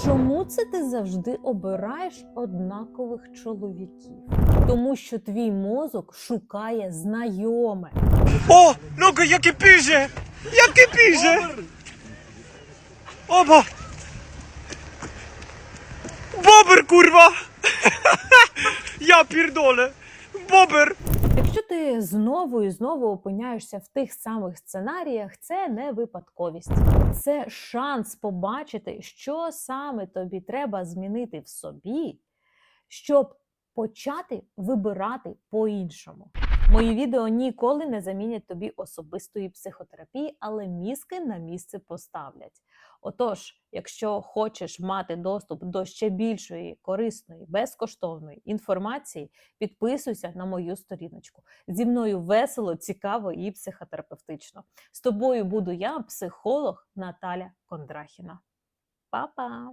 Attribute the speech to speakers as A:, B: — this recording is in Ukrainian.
A: Чому це ти завжди обираєш однакових чоловіків? Тому що твій мозок шукає знайоме.
B: О, ну-ка, яке піже! Яке піже! Опа! Бобер, курва! Я пірдоле! Бобер!
A: Ти знову і знову опиняєшся в тих самих сценаріях, це не випадковість, це шанс побачити, що саме тобі треба змінити в собі, щоб почати вибирати по-іншому. Мої відео ніколи не замінять тобі особистої психотерапії, але мізки на місце поставлять. Отож, якщо хочеш мати доступ до ще більшої корисної, безкоштовної інформації, підписуйся на мою сторіночку. Зі мною весело, цікаво і психотерапевтично. З тобою буду я, психолог Наталя Кондрахіна. Па-па!